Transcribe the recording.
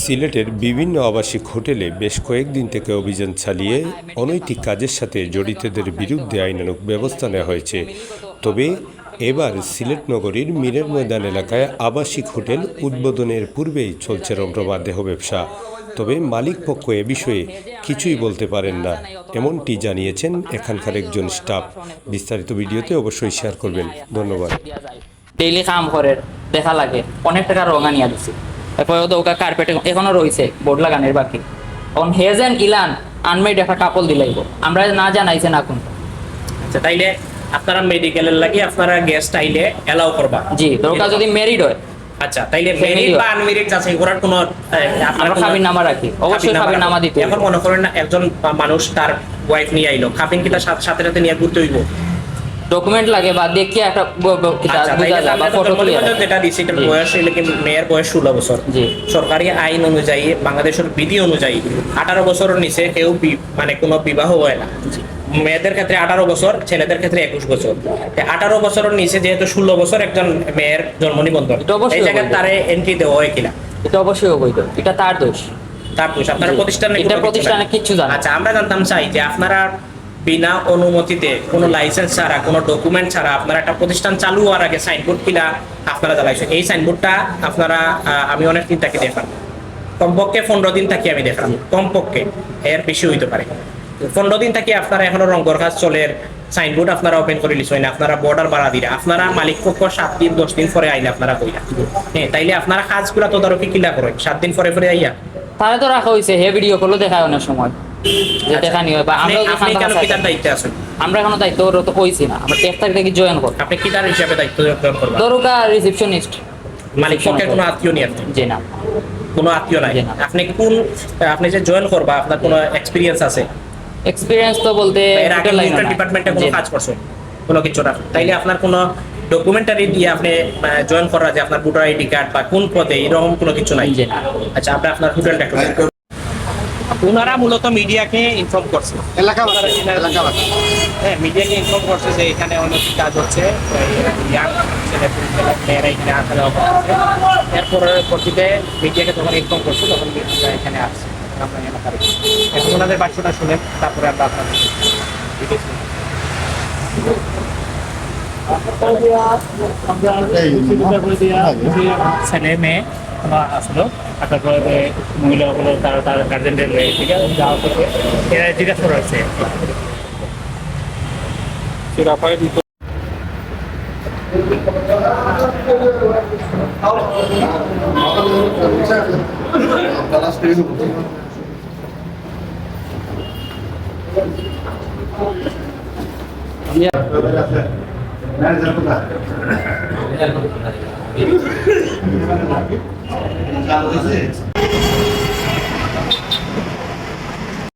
সিলেটের বিভিন্ন আবাসিক হোটেলে বেশ কয়েকদিন থেকে অভিযান চালিয়ে অনৈতিক কাজের সাথে জড়িতদের বিরুদ্ধে আইনানুগ ব্যবস্থা নেওয়া হয়েছে। তবে এবার সিলেট নগরীর মীরের ময়দান এলাকায় আবাসিক হোটেল উদ্বোধনের পূর্বেই চলছে রমরমা দেহ ব্যবসা। তবে মালিক পক্ষ এ বিষয়ে কিছুই বলতে পারেন না। এমনটি জানিয়েছেন এখানকার একজন স্টাফ। বিস্তারিত ভিডিওতে অবশ্যই শেয়ার করবেন। ধন্যবাদ। ডেইলি কাম করে, দেখা লাগে। অনেক টাকা রঙা নিয়ে দিছি। এরপরে তো ওকা কার্পেটে এখনও রয়েছে বোর্ড লাগানোর বাকি। এখন হেজেন ইলান আনমেড একটা কাপড় দিলাইব আমরা না জানাইছে না কোন আচ্ছা তাইলে আপনারা মেডিকেলের লাগি আপনারা গেস্ট আইলে এলাও করবা। জি দরকার যদি মেরিড হয়। আচ্ছা তাইলে Family বা। আনমেরিট যাচাই করার কোনো আপনার আমরা খাবির নামা রাখি। অবশ্যই খাবির নামা দিতে এখন মনে করেন না একজন মানুষ তার ওয়াইফ নিয়ে আইলো। খাবিন কি তার সাথে সাথে সাথে নিয়ে ঘুরতে হইব? ডকুমেন্ট লাগে বা দেখিয়ে একটা ব- ব- কিতা আচ্ছা, বুঝা যায় বা ফটো নিবন্ধন যেটা দিছি এটার জি। বয়স হইলে কি মেয়ের বয়স ষোলো বছর জি। সরকারি আইন অনুযায়ী বাংলাদেশের বিধি অনুযায়ী আঠারো বছরের নিচে কেউ মানে কোনো বিবাহ হয় না মেয়েদের ক্ষেত্রে আঠারো বছর ছেলেদের ক্ষেত্রে একুশ বছর আঠারো বছরের নিচে যেহেতু ষোলো বছর একজন মেয়ের জন্ম নিবন্ধন এটা অবশ্যই এই জায়গায়। তারে এন্ট্রি দেওয়া হয় কিনা এটা অবশ্যই অবৈধ এটা তার দোষ তার দোষ আপনারা। প্রতিষ্ঠানে এটা কিছু প্রতিষ্ঠানে। কিচ্ছু জানে। আচ্ছা আমরা জানতাম চাই যে আপনারা বিনা অনুমতিতে কোনো লাইসেন্স ছাড়া, কোনো ডকুমেন্ট ছাড়া আপনারা একটা প্রতিষ্ঠান চালু হওয়ার আগে সাইনবোর্ড কিনা আপনারা জ্বালাইছেন এই সাইনবোর্ডটা আপনারা আমি অনেক দিন তাকে দেখান কমপক্ষে পনেরো দিন থাকি আমি দেখলাম কমপক্ষে, এর বেশি হইতে পারে। পনেরো দিন থাকি আপনারা এখনও রঙ্গর কাজ চলে সাইনবোর্ড আপনারা ওপেন করে লিছেন আপনারা বর্ডার বাড়া দিলে আপনারা মালিক পক্ষ সাত দিন, দশ দিন পরে আইলে আপনারা কইরা হ্যাঁ তাইলে আপনারা কাজগুলা তদারকি কিলা করেন। সাত দিন পরে পরে আইয়া। তাহলে তো রাখা হয়েছে হে ভিডিও করলেও দেখায় অনেক সময়। আচ্ছা। বা আমরা আপনি কেন কিতার দায়িত্বে আছেন? আমরা এখনও দায়িত্ব? ওর তো কইছি না। আমরা তেইশ থেকে জয়েন করব। আপনি কিতার হিসাবে দায়িত্ব গ্রহণ করবেন? দরুকা রিসেপশনিস্ট মালিক পক্ষের কোনো আত্মীয় নেই আপনি? জি না। কোনো আত্মীয় নাই? আপনি কোন আপনি যে জয়েন করবা আপনার কোনো এক্সপিরিয়েন্স আছে? এক্সপিরিয়েন্স তো বলতে এর আগে hotel line এ মিউনিসিপাল না। ডিপার্টমেন্টে কোনো কাজ করছেন কোনো কিছু না। তাইলে আপনার কোনো ডকুমেন্টারি দিয়ে আপনি জয়েন করা যে আপনার ভোটার আইডি কার্ড বা কোন পদে এরকম কোনো কিছু নাই? আচ্ছা আপনি আপনার ওনারা মূলত মিডিয়াকে ইনফর্ম করছে। এলাকাবাসী এলাকাবাসী। হ্যাঁ মিডিয়াকে ইনফর্ম করছে যে এখানে অনেক কাজ হচ্ছে ছেলে মেয়েরা এখানে আসা যাওয়া করছে এরপরে পরবর্তীতে মিডিয়াকে যখন ইনফর্ম করছে তখন এখানে আসছি। আমরা এলাকার এখন ওনাদের বাক্যটা শুনেন তারপরে আমরা আপনাদের ছেলে মেয়ে আসলো আসার পরে মহিলাগুলো তার তার গার্জেনদের ঠিক আছে। যাওয়া থেকে এরা জিজ্ঞাসা হচ্ছে ম্যানেজার কোথায় কাজ হয়েছে